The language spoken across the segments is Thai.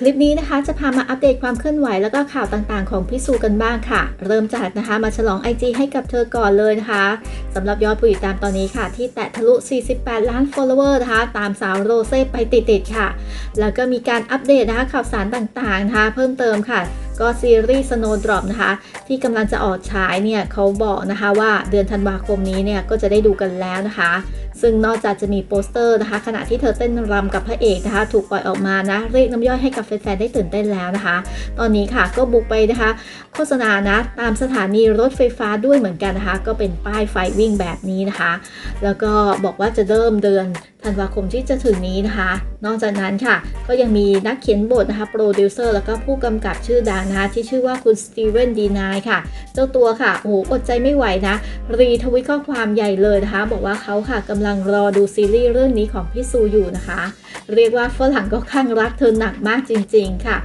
คลิปนี้นะคะจะพามาอัปเดตความเคลื่อนไหวแล้วก็ข่าวต่างๆ ของพี่ซูกันบ้างค่ะ เริ่มจากนะคะมาฉลอง IG ให้กับเธอก่อนเลยนะคะสำหรับยอดผู้ติดตามตอนนี้ค่ะ ที่แตะทะลุ 48 ล้าน follower นะคะตามสาวโรเซ่ไปติดๆค่ะ แล้วก็มีการอัปเดตนะคะข่าวสารต่างๆนะคะเพิ่มเติมค่ะก็ซีรีส์ Snowdrop นะคะ ที่กำลังจะออกฉายเนี่ยเขาบอกนะคะว่าเดือนธันวาคมนี้เนี่ยก็จะได้ดูกันแล้วนะคะ ซึ่งนอกจากจะมีโปสเตอร์นะคะ ขณะที่เธอเต้นรำกับพระเอกนะคะ ถูกปล่อยออกมานะเรียกน้ำย่อยให้กับแฟนๆได้ตื่นเต้นแล้วนะคะ ตอนนี้ค่ะก็บุกไปนะคะ โฆษณานะตามสถานีรถไฟฟ้าด้วยเหมือนกันนะคะ ก็เป็นป้ายไฟวิ่งแบบนี้นะคะ แล้วก็บอกว่าจะเริ่มเดือนธันวาคมที่จะถึงนี้นะคะ นอกจากนั้นค่ะ ก็ยังมีนักเขียนบทนะคะ โปรดิวเซอร์แล้วก็ผู้กำกับชื่อดังนะคะที่ชื่อว่าคุณสตีเวนดีนายค่ะ เจ้าตัวค่ะโอ้โหอดใจไม่ไหวนะ รีทวิตข้อความใหญ่เลยนะคะ บอกว่าเขาค่ะกำลังลังรอดูซีรีส์เรื่องนี้ของพี่ซูอยู่นะคะ เรียกว่าฝรั่งก็ข้างรักเธอหนักมากจริง ๆ ค่ะ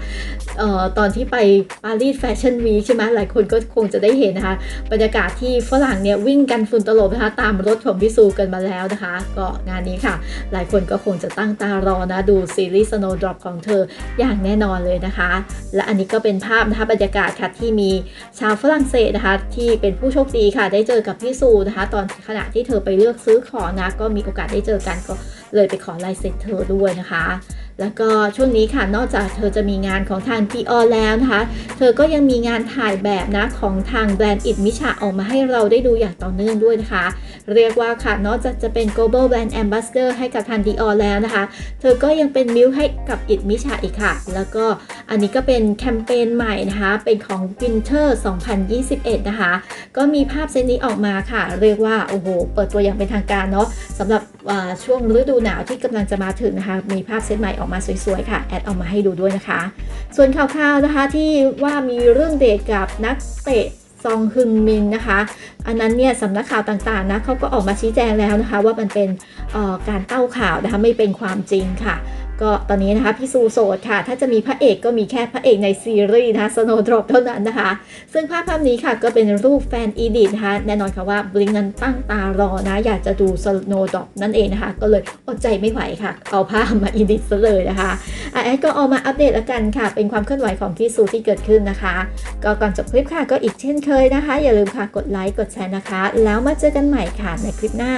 ออตอนที่ไปปารีสแฟชั่นวีคใช่ไหมหลายคนก็คงจะได้เห็นนะคะ บรรยากาศที่ฝรั่งเนี่ยวิ่งกันฝุ่นตลบนะคะ ตามรถของพี่ซูกันมาแล้วนะคะ ก็งานนี้ค่ะ หลายคนก็คงจะตั้งตารอนะดูซีรีส์ Snowdrop ของเธออย่างแน่นอนเลยนะคะ และอันนี้ก็เป็นภาพนะคะบรรยากาศค่ะที่มีชาวฝรั่งเศสนะคะ ที่เป็นผู้โชคดีค่ะ ได้เจอกับพี่ซูนะคะ ตอนขณะที่เธอไปเลือกซื้อของนะก็มีโอกาสได้เจอกันก็เลยไปขอลายเซ็นเธอด้วยนะคะ แล้วก็ช่วงนี้ค่ะนอกจากเธอจะมีงานของทาง p ีออแล้วนะคะ เธอก็ยังมีงานถ่ายแบบนะของทางแบรนด์อิดมิชาออกมาให้เราได้ดูอย่างต่อเนื่องด้วยนะคะ เรียกว่าค่ะนอกจากจะเป็น global brand ambassador ให้กับทาง Dior แล้วนะคะ เธอก็ยังเป็นมิวให้กับอิดมิชาอีกค่ะ แล้วก็อันนี้ก็เป็นแคมเปญใหม่นะคะ เป็นของ Winter 2021 นะคะ ก็มีภาพเซตนี้ออกมาค่ะ เรียกว่า โอ้โห เปิดตัวอย่างเป็นทางการเนาะสำหรับช่วงฤดูหนาวที่กำลังจะมาถึงนะคะ มีภาพเซตใหม่ออกมาสวยๆ ค่ะ แอดเอามาให้ดูด้วยนะคะ ส่วนข่าวๆนะคะที่ว่ามีเรื่องเดทกับนักเตะ ซองฮึงมินนะคะ อันนั้นเนี่ยสำนักข่าวต่างๆนะเขาก็ออกมาชี้แจงแล้วนะคะ ว่ามันเป็นออการเต้าข่าวนะคะไม่เป็นความจริงค่ะ ก็ตอนนี้นะคะพี่ซูโสดค่ะ ถ้าจะมีพระเอกก็มีแค่พระเอกในซีรีส์นะคะ Snowdrop เท่านั้นนะคะ ซึ่งภาพภาพนี้ค่ะก็เป็นรูปแฟนอีดิทนะคะแน่นอนค่ะว่าบลิงนั้นตั้งตารอนะอยากจะดู Snowdrop นั่นเองนะคะ ก็เลยอดใจไม่ไหวค่ะ เอาภาพมาอีดิทซะเลยนะคะอะแอดก็เอามาอัปเดตแล้วกันค่ะ เป็นความเคลื่อนไหวของพี่ซูที่เกิดขึ้นนะคะ ก็ก่อนจบคลิปค่ะก็อีกเช่นเคยนะคะ อย่าลืมค่ะกดไลค์กดแชร์นะคะ แล้วมาเจอกันใหม่ค่ะในคลิปหน้า